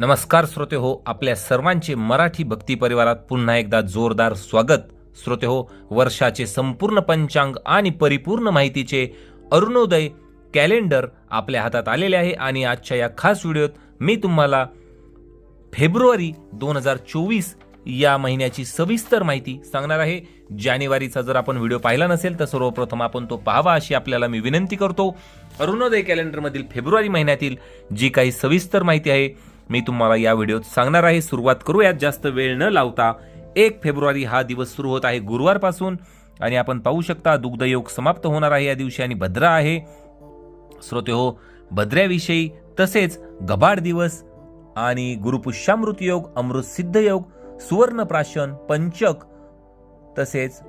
नमस्कार श्रोते हो आपल्या सर्वांचे मराठी भक्ती परिवारात पुन्हा एकदा जोरदार स्वागत. श्रोते हो वर्षाचे संपूर्ण पंचांग आणि परिपूर्ण माहितीचे अरुणोदय कॅलेंडर आपल्या हातात आलेले आहे आणि आजच्या या खास व्हिडिओत मी तुम्हाला फेब्रुवारी दोन हजार चोवीस या महिन्याची सविस्तर माहिती सांगणार आहे. जानेवारीचा जर आपण व्हिडिओ पाहिला नसेल तर सर्वप्रथम आपण तो पाहावा अशी आपल्याला मी विनंती करतो. अरुणोदय कॅलेंडरमधील फेब्रुवारी महिन्यातील जी काही सविस्तर माहिती आहे मी तुम्हाला या व्हिडिओत सांगणार आहे. सुरुवात करूयात. जास्त वेळ न लावता एक फेब्रुवारी हा दिवस सुरू होत आहे गुरुवारपासून आणि आपण पाहू शकता दुग्धयोग समाप्त होणार आहे या दिवशी आणि भद्रा आहे. श्रोते हो भद्र्याविषयी तसेच गबाड दिवस आणि गुरुपुष्यामृत योग अमृत सिद्ध योग सुवर्णप्राशन पंचक तसेच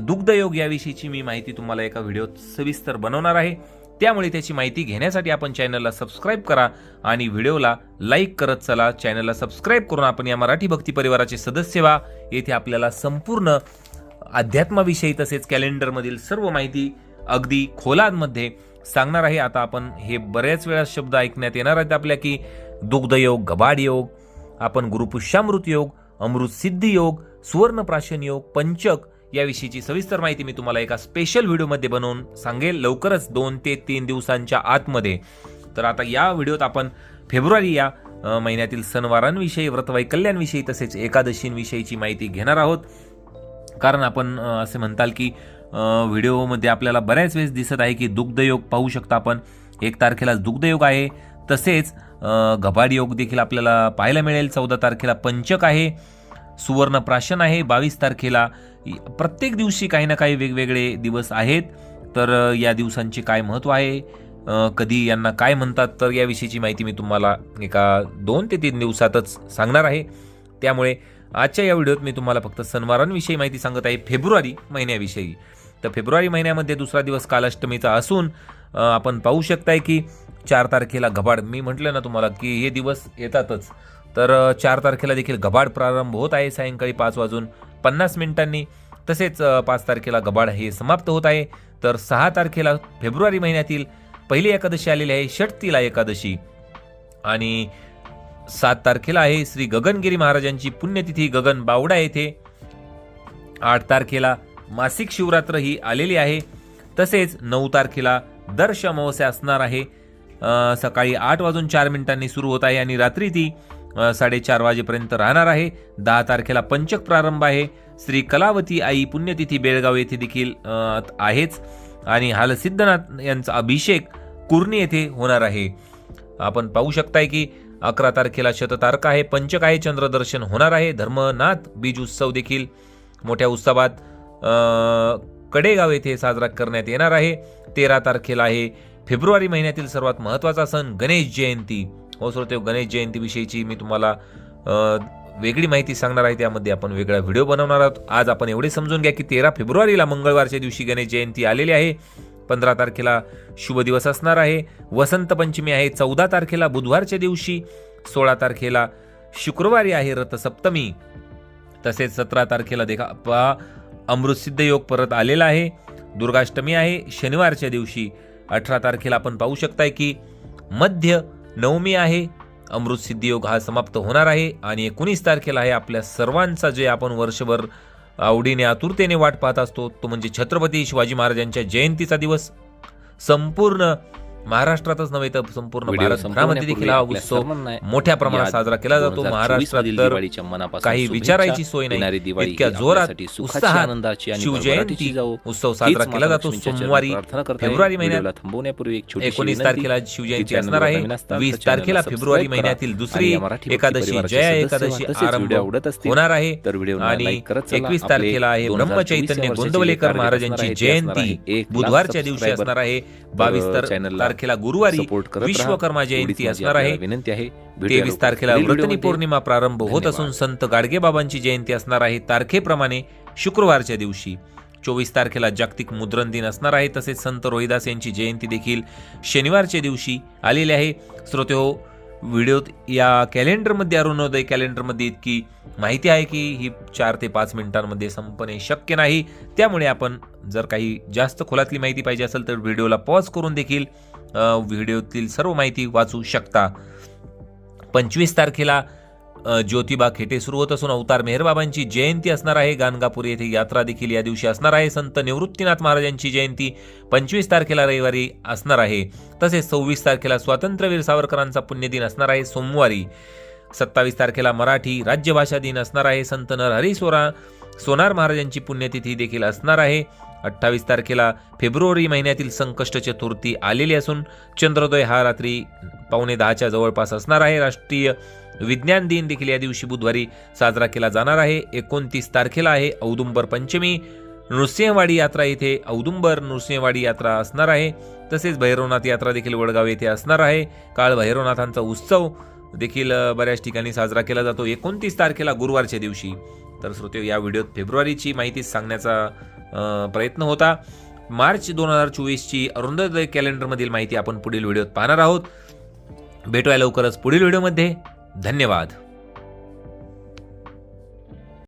दुग्धयोग याविषयीची मी माहिती तुम्हाला एका व्हिडिओत सविस्तर बनवणार आहे. त्यामुळे त्याची माहिती घेण्यासाठी आपण चॅनलला सबस्क्राईब करा आणि व्हिडिओला लाईक करत चला. चॅनलला सबस्क्राईब करून आपण या मराठी भक्ती परिवाराचे सदस्य व्हा. येथे आपल्याला संपूर्ण अध्यात्माविषयी तसेच कॅलेंडरमधील सर्व माहिती अगदी खोलांमध्ये सांगणार आहे. आता आपण हे बऱ्याच वेळा शब्द ऐकण्यात येणार आहेत आपल्या की दुग्धयोग गबाड योग आपण गुरुपुष्यामृत योग अमृत सिद्धी योग सुवर्णप्राशन योग पंचक याविषयीची सविस्तर माहिती मी तुम्हाला एका स्पेशल व्हिडिओमध्ये बनवून सांगेल. लवकरच दोन ते तीन दिवसांच्या आतमध्ये. तर आता या व्हिडिओत आपण फेब्रुवारी या महिन्यातील सणवारांविषयी व्रतवैकल्यांविषयी तसेच एकादशींविषयीची माहिती घेणार आहोत. कारण आपण असे म्हणताल की व्हिडिओमध्ये आपल्याला बऱ्याच वेळेस दिसत आहे की दुग्धयोग पाहू शकता आपण. एक तारखेला दुग्धयोग आहे. तसेच अ, योग देखील आपल्याला पाहायला मिळेल. चौदा तारखेला पंचक आहे. सुवर्ण प्राशन आहे. बावीस तारखेला प्रत्येक दिवशी काही ना काही वेगवेगळे दिवस आहेत. तर या दिवसांचे काय महत्त्व आहे? कधी यांना काय म्हणतात? तर याविषयीची माहिती मी तुम्हाला एका दोन ते तीन दिवसातच सांगणार आहे. त्यामुळे आजच्या या व्हिडिओत मी तुम्हाला फक्त सणवारांविषयी माहिती सांगत आहे. फेब्रुवारी महिन्याविषयी. तर फेब्रुवारी महिन्यामध्ये दुसरा दिवस कालाष्टमीचा असून आपण पाहू शकताय की चार तारखेला घबाड. मी म्हटलं ना तुम्हाला की हे दिवस येतातच. तर चार तारखेला देखील घबाड प्रारंभ होत आहे. सायंकाळी पाच वाजून पन्नास मिनिटांनी तसेच पाच तारखेला गबाड हे समाप्त होत आहे. तर सहा तारखेला फेब्रुवारी महिन्यातील पहिली एकादशी आलेली आहे षटतीला एकादशी. आणि सात तारखेला आहे श्री गगनगिरी महाराजांची पुण्यतिथी गगन बावडा येथे. आठ तारखेला मासिक शिवरात्र ही आलेली आहे. तसेच नऊ तारखेला दर्श अमावस्या असणार आहे. सकाळी आठ वाजून चार मिनिटांनी सुरू होत आहे आणि रात्री ती साडेचार वाजेपर्यंत राहणार आहे. दहा तारखेला पंचक प्रारंभ आहे. श्री कलावती आई पुण्यतिथी बेळगाव येथे देखील आहेच. आणि हालसिद्धनाथ यांचा अभिषेक कुर्णी येथे होणार आहे. आपण पाहू शकताय की अकरा तारखेला शततारका आहे. पंचक आहे. चंद्रदर्शन होणार आहे. धर्मनाथ बीज उत्सव देखील मोठ्या उत्सवात कडेगाव येथे साजरा करण्यात येणार आहे. तेरा तारखेला आहे. फेब्रुवारी महिन्यातील सर्वात महत्त्वाचा सण गणेश जयंती. हो श्रोते गणेश जयंतीविषयीची मी तुम्हाला वेगळी माहिती सांगणार आहे. त्यामध्ये आपण वेगळा व्हिडिओ बनवणार आहोत. आज आपण एवढे समजून घ्या की तेरा फेब्रुवारीला मंगळवारच्या दिवशी गणेश जयंती आलेली आहे. पंधरा तारखेला शुभ दिवस असणार आहे. वसंत पंचमी आहे चौदा तारखेला बुधवारच्या दिवशी. सोळा तारखेला शुक्रवारी आहे रथसप्तमी. तसेच सतरा तारखेला देखा पहा अमृतसिद्ध योग परत आलेला आहे. दुर्गाष्टमी आहे शनिवारच्या दिवशी. अठरा तारखेला आपण पाहू शकताय की मध्य नवमी आहे. अमृत सिद्धियोग हा समाप्त होणार आहे आणि एकोणीस तारखेला आहे आपल्या सर्वांचा जे आपण वर्षभर आवडीने आतुरतेने वाट पाहत असतो तो म्हणजे छत्रपती शिवाजी महाराजांच्या जयंतीचा दिवस. संपूर्ण महाराष्ट्रातच नव्हे तर संपूर्ण भारतभरामध्ये देखील हा उत्सव मोठ्या प्रमाणात साजरा केला जातो 2024 महाराष्ट्रात मधील तर दिवाळीच्या मनापासून काही. विचारायची सोय नाही. इतक्या जोरात, आणि शिवजयंती. उत्सव साजरा केला जातो सोमवारी. फेब्रुवारी महिन्यात व्हिडिओला थांबवण्यापूर्वी एकोणीस. तारखेला शिवजयंती असणार आहे वीस तारखेला फेब्रुवारी. महिन्यातील दुसरी एकादशी जया एकादशी आरंभ होणार आहे तर व्हिडिओ आणि. एकवीस तारखेला आहे 2024 ब्रह्मचैतन्य गोंदवलेकर महाराजांची जयंती बुधवारच्या दिवशी. असणार आहे बावीस तर तारखेला गुरुवारी. विश्वकर्मा जयंती असणार आहे. विनंती आहे. तेवीस तारखेला व्हिडिओमध्ये पौर्णिमा प्रारंभ होत. असून संत गाडगेबाबांची जयंती असणार आहे. तारखेप्रमाणे शुक्रवारच्या दिवशी. चोवीस तारखेला जागतिक मुद्रण दिन असणार आहे. तसेच संत रोहिदास यांची जयंती देखील शनिवारच्या दिवशी आलेली आहे. श्रोते हो व्हिडिओत या कॅलेंडरमध्ये अरुणोदय कॅलेंडरमध्ये इतकी माहिती आहे की ही चार ते पाच मिनिटांमध्ये संपणे शक्य नाही. त्यामुळे आपण जर काही जास्त खोलातली माहिती पाहिजे असेल तर व्हिडिओला पॉज करून देखील व्हिडिओतील सर्व माहिती वाचू शकता. पंचवीस तारखेला ज्योतिबा खेटे सुरू होत असून अवतार मेहरबाबांची जयंती असणार आहे. गाणगापूर येथे यात्रा देखील या दिवशी असणार आहे. संत निवृत्तीनाथ महाराजांची जयंती पंचवीस तारखेला रविवारी असणार आहे. तसेच सव्वीस तारखेला स्वातंत्र्यवीर सावरकरांचा पुण्यदिन असणार आहे. सोमवारी सत्तावीस तारखेला मराठी राज्यभाषा दिन असणार आहे. संत नरहरी सोरा सोनार महाराजांची पुण्यतिथी देखील असणार आहे. अठ्ठावीस तारखेला फेब्रुवारी महिन्यातील संकष्ट चतुर्थी आलेली असून चंद्रोदय हा रात्री पावणे दहाच्या जवळपास असणार आहे. राष्ट्रीय विज्ञान दिन देखील या दिवशी बुधवारी साजरा केला जाणार आहे. एकोणतीस तारखेला आहे औदुंबर पंचमी. नृसिंहवाडी यात्रा येथे औदुंबर नृसिंहवाडी यात्रा असणार आहे. तसेच भैरवनाथ यात्रा देखील वडगाव येथे असणार आहे. काळ भैरवनाथांचा उत्सव देखील बऱ्याच ठिकाणी साजरा केला जातो. एकोणतीस तारखेला गुरुवारच्या दिवशी. तर श्रोते या व्हिडिओत फेब्रुवारीची माहिती सांगण्याचा प्रयत्न होता. मार्च दोन हजार चोवीसची अरुंदोदय कॅलेंडरमधील माहिती आपण पुढील व्हिडिओत पाहणार आहोत. भेटूया लवकरच पुढील व्हिडिओमध्ये. धन्यवाद.